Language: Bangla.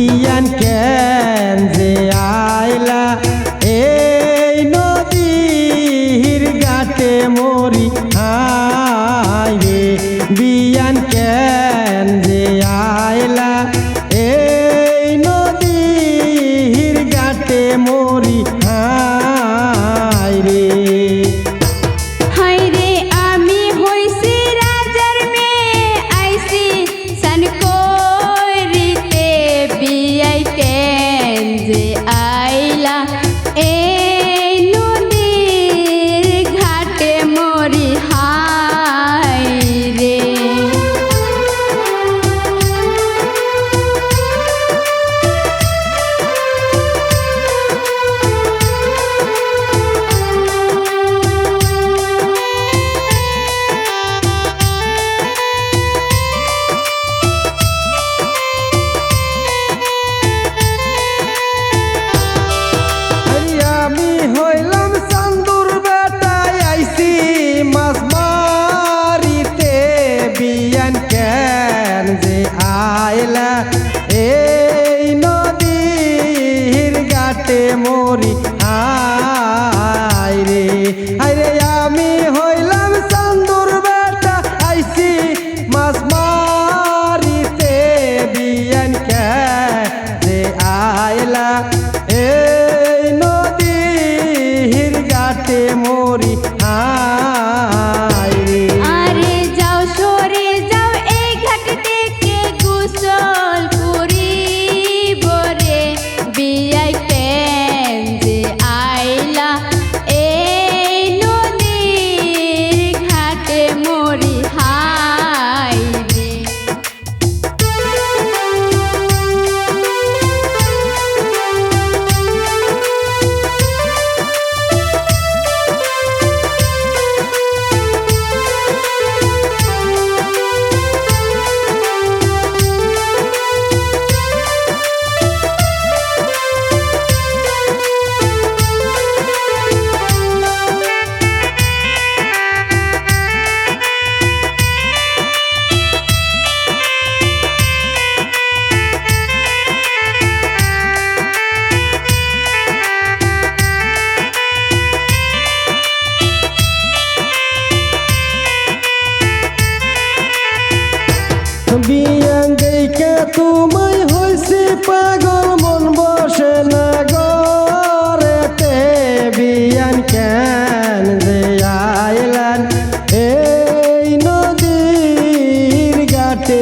ইয়ান কেন যে আইলা? এই নদীর গাতে মরি হাই বিয়ান কেন যে আইলা? এই নদীর গাতে মরি বিয়ান দেখা তোমায় হয়েছে পাগল? মন বসে না গরেতে বিয়ান কেন যে আইলান? এই নদীর ঘাটে